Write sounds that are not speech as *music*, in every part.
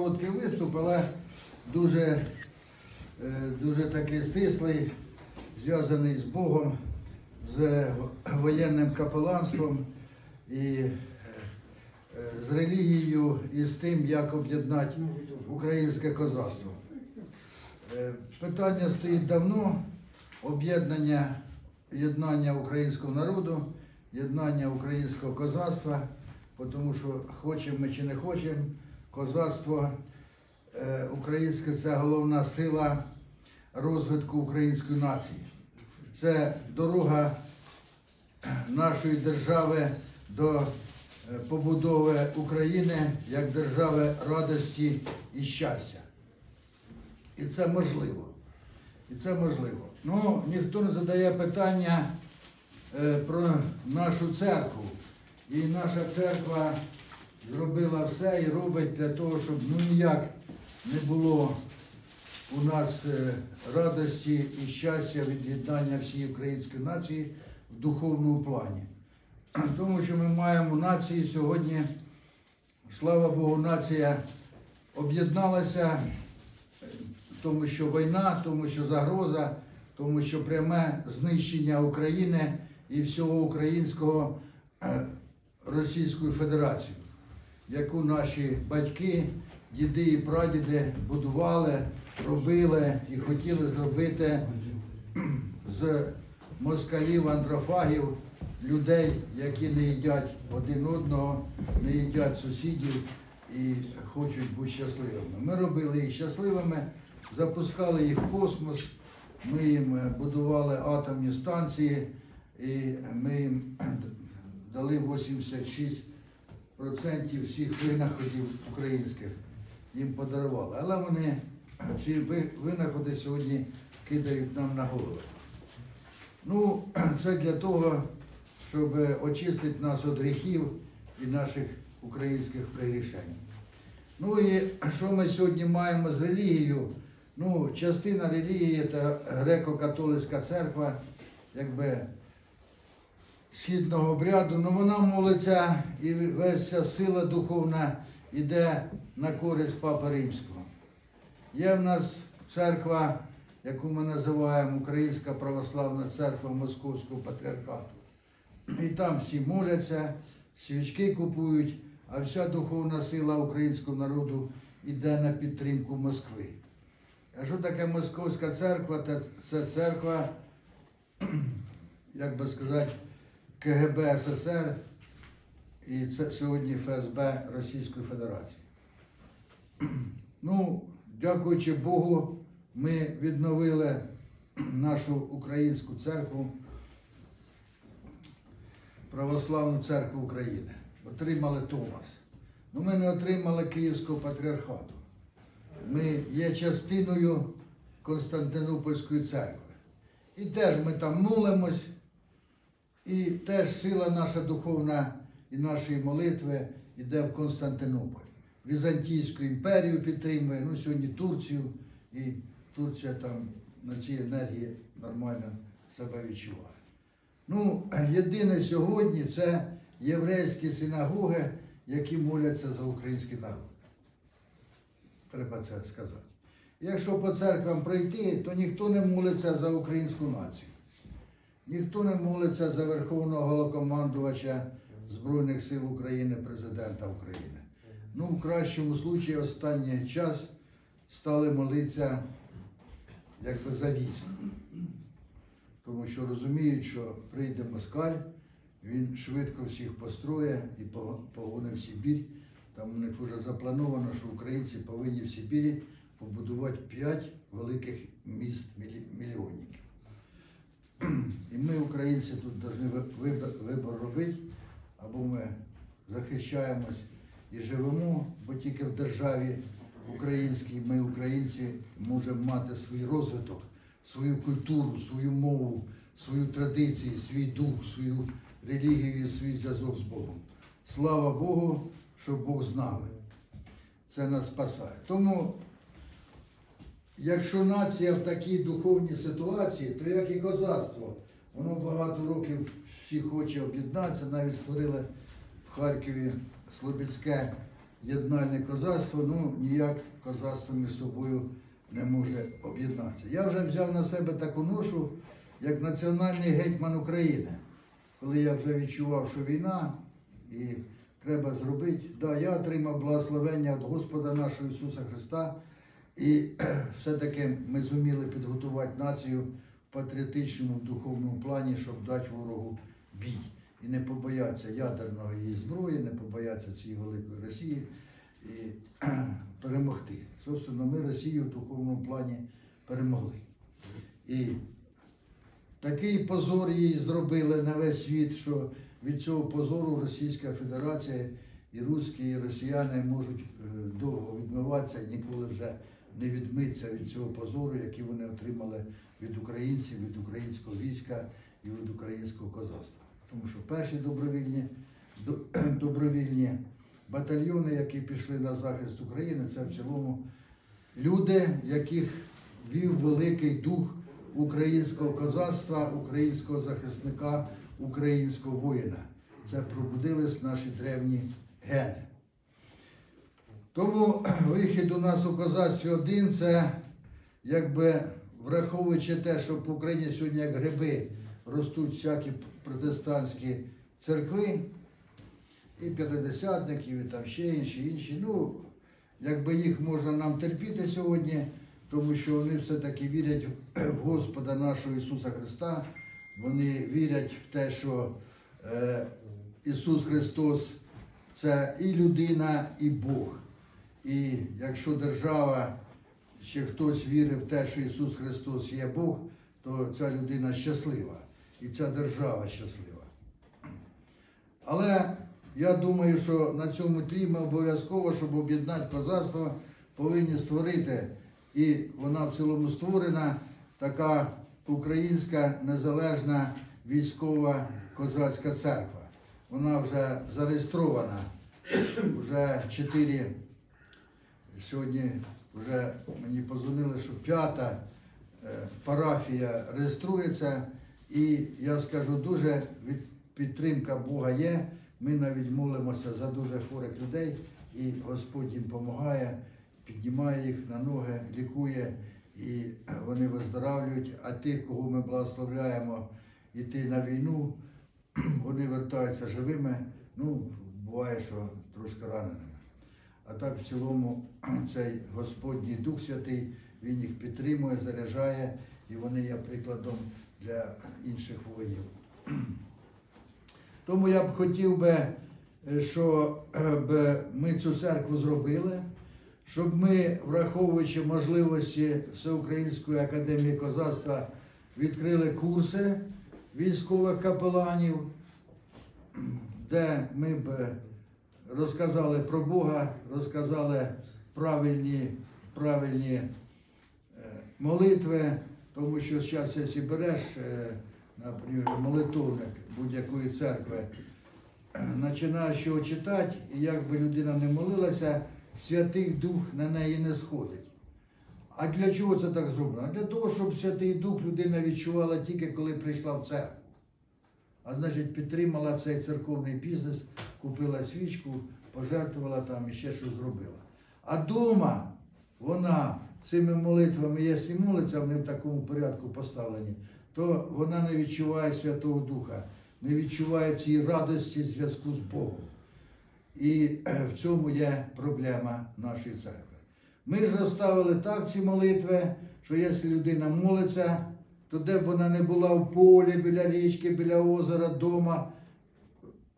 Короткий виступ, але дуже, е, дуже такий стислий, зв'язаний з Богом, з воєнним капеланством і е, е, з релігією і з тим, як об'єднати українське козацтво. Питання стоїть давно. Об'єднання, єднання українського народу, єднання українського козацтва, тому що хочемо ми чи не хочемо, козацтво е, українське це головна сила розвитку української нації. Це дорога нашої держави до е, побудови України як держави радості і щастя. І це можливо. І це можливо. Ну, ніхто не задає питання е, про нашу церкву. І наша церква зробила все і робить для того, щоб ну ніяк не було у нас е, радості і щастя від єднання всієї української нації в духовному плані. *clears throat* Тому що ми маємо нації сьогодні, слава Богу, нація об'єдналася тому що війна, тому що загроза, тому що пряме знищення України і всього українського е, Російською Федерацією, яку наші батьки, діди і прадіди будували, робили і хотіли зробити з москалів, андрофагів, людей, які не їдять один одного, не їдять сусідів і хочуть бути щасливими. Ми робили їх щасливими, запускали їх в космос, ми їм будували атомні станції, і ми їм дали 86% всіх винаходів українських їм подарували. Але вони ці винаходи сьогодні кидають нам на голову. Ну, *clears throat* це для того, щоб очистити нас від гріхів і наших українських прирішень. Ну і що ми сьогодні маємо з релігією? Ну, частина релігії це греко-католицька церква, якби східного обряду, ну вона молиться і весь ця сила духовна йде на користь Папи Римського. Є в нас церква, яку ми називаємо Українська православна церква Московського патріархату. І там всі моляться, свічки купують, а вся духовна сила українського народу йде на підтримку Москви. А що таке Московська церква? Це церква, *clears throat* як би сказати, КГБ СССР і це сьогодні ФСБ Російської Федерації. *clears throat* Ну, дякуючи Богу, ми відновили *clears throat* нашу українську церкву, Православну церкву України. Отримали Томас. Ну, ми не отримали Київського патріархату. Ми є частиною Константинопольської церкви. І теж ми там молимось, і теж сила наша духовна і нашої молитви йде в Константинополь. Візантійську імперію підтримує, ну сьогодні Турцію, і Турція там на цій енергії нормально себе відчуває. Ну, єдине сьогодні це єврейські синагоги, які моляться за український народ. Треба це сказати. Якщо по церквам пройти, то ніхто не молиться за українську націю. Ніхто не молиться за Верховного Голокомандувача Збройних сил України, президента України. Ну, в кращому случаї останній час стали молитися якби за військо. Тому що розуміють, що прийде москаль, він швидко всіх построє і по- погоне в Сибір. Там у них вже заплановано, що українці повинні в Сибірі побудувати п'ять великих міст мільйонників. І ми, українці, тут повинні вибор, вибор робити, або ми захищаємось і живемо, бо тільки в державі українській ми, українці, можемо мати свій розвиток, свою культуру, свою мову, свою традицію, свій дух, свою релігію, свій зв'язок з Богом. Слава Богу, що Бог з нами. Це нас спасає. Тому Якщо нація в такій духовній ситуації, то як і козацтво, воно багато років всі хоче об'єднатися, навіть створили в Харкові Слобідське єднальне козацтво, ну ніяк козацтво між собою не може об'єднатися. Я вже взяв на себе таку ношу, як національний гетьман України, коли я вже відчував, що війна і треба зробити. Да, я отримав благословення від Господа нашого Ісуса Христа, і *clears throat* все-таки ми зуміли підготувати націю в патріотичному духовному плані, щоб дати ворогу бій. І не побояться ядерної її зброї, не побояться цієї великої Росії і *clears throat* перемогти. Собственно, ми Росію в духовному плані перемогли. І такий позор їй зробили на весь світ, що від цього позору Російська Федерація і русські, і росіяни можуть е, довго відмиватися і ніколи вже не відмитися від цього позору, який вони отримали від українців, від українського війська і від українського козацтва. Тому що перші добровільні, до- *clears throat* добровільні батальйони, які пішли на захист України, це в цілому люди, яких вів великий дух українського козацтва, українського захисника, українського воїна. Це пробудились наші древні гени. Тому *clears throat* вихід у нас у козацтві один це якби враховуючи те, що в Україні сьогодні як гриби ростуть всякі протестантські церкви, і п'ятидесятників, і там ще інші, інші. Ну, якби їх можна нам терпіти сьогодні, тому що вони все-таки вірять в *clears throat* Господа нашого Ісуса Христа. Вони вірять в те, що е, Ісус Христос це і людина, і Бог. І якщо держава чи хтось вірить в те, що Ісус Христос є Бог, то ця людина щаслива і ця держава щаслива. Але я думаю, що на цьому тлі ми обов'язково, щоб об'єднати козацтво, повинні створити, і вона в цілому створена, така українська незалежна військова козацька церква. Вона вже зареєстрована, вже чотири Сьогодні вже мені позвонили, що п'ята е, парафія реєструється, і я скажу, дуже підтримка Бога є. Ми навіть молимося за дуже хворих людей, і Господь їм допомагає, піднімає їх на ноги, лікує, і вони виздоравлюють. А тих, кого ми благословляємо йти на війну, *clears throat* вони вертаються живими. Ну, буває, що трошки раненими. А так в цілому *clears throat* цей Господній Дух Святий, Він їх підтримує, заряджає, і вони є прикладом для інших воїнів. *clears throat* Тому я б хотів би, е, що е, ми цю церкву зробили, щоб ми, враховуючи можливості Всеукраїнської академії козацтва, відкрили курси військових капеланів, *clears throat* де ми б розказали про Бога, розказали правильні, правильні е, молитви, тому що зараз, якщо береш, е, наприклад, молитовник будь-якої церкви, починаєш його читати, і як би людина не молилася, Святий Дух на неї не сходить. А для чого це так зроблено? Для того, щоб Святий Дух людина відчувала тільки коли прийшла в церкву. А значить, підтримала цей церковний бізнес, купила свічку, пожертвувала там і ще щось зробила. А дома вона цими молитвами, якщо молиться, вони в такому порядку поставлені, то вона не відчуває Святого Духа, не відчуває цієї радості зв'язку з Богом. І е, в цьому є проблема нашої церкви. Ми ж розставили так ці молитви, що якщо людина молиться, то де б вона не була в полі, біля річки, біля озера, дома,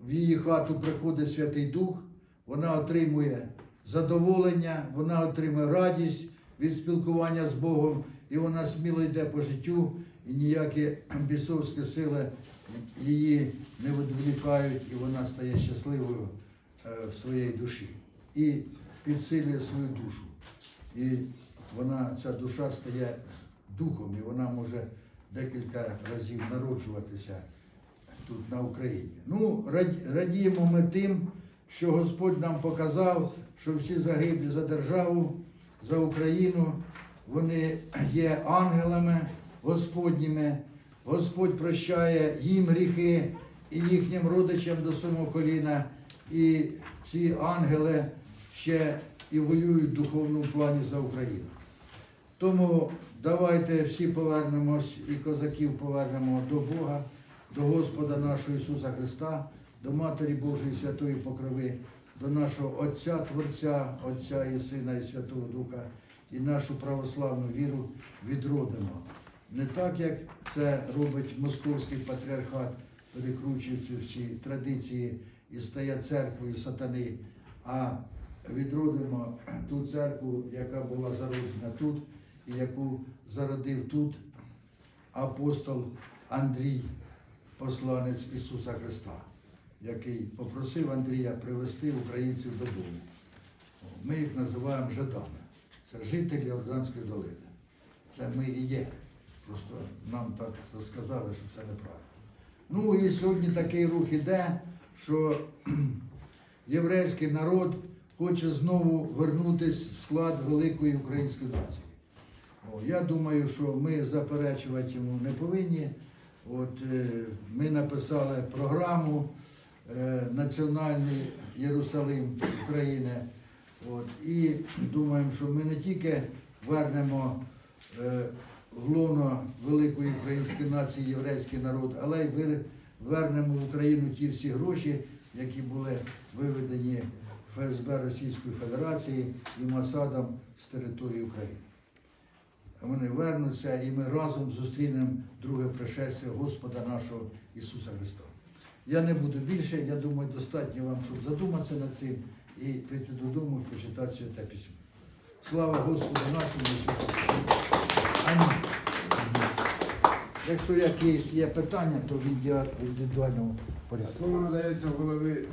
в її хату приходить Святий Дух, вона отримує задоволення, вона отримує радість від спілкування з Богом, і вона сміло йде по життю, і ніякі бісовські сили її не відволікають, і вона стає щасливою е, в своїй душі і підсилює свою душу. І вона, ця душа стає духом, і вона може декілька разів народжуватися тут на Україні. Ну, радіємо ми тим, що Господь нам показав, що всі загиблі за державу, за Україну, вони є ангелами Господніми. Господь прощає їм гріхи і їхнім родичам до самого коліна. І ці ангели ще і воюють в духовному плані за Україну. Тому давайте всі повернемось і козаків повернемо до Бога, до Господа нашого Ісуса Христа, до Матері Божої Святої Покрови, до нашого Отця Творця, Отця і Сина і Святого Духа, і нашу православну віру відродимо. Не так, як це робить московський патріархат, перекручує всі традиції і стає церквою сатани, а відродимо ту церкву, яка була зароджена тут яку зародив тут апостол Андрій, посланець Ісуса Христа, який попросив Андрія привезти українців додому. Ми їх називаємо жидами. Це жителі Орданської долини. Це ми і є. Просто нам так сказали, що це неправильно. Ну і сьогодні такий рух іде, що *clears throat* єврейський народ хоче знову вернутися в склад великої української нації. Я думаю, що ми заперечувати йому не повинні. От, е, ми написали програму е, Національний Єрусалим України. От, і думаємо, що ми не тільки вернемо е, в лоно великої української нації єврейський народ, але й вернемо в Україну ті всі гроші, які були виведені ФСБ Російської Федерації і Масадом з території України. Вони вернуться і ми разом зустрінемо друге пришестя Господа нашого Ісуса Христа. Я не буду більше, я думаю, достатньо вам, щоб задуматися над цим і прийти додому і почитати святе письмо. Слава Господу нашому Ісусу. Амінь. Якщо якісь є питання, то в індивідуальному порядку. Слово надається голові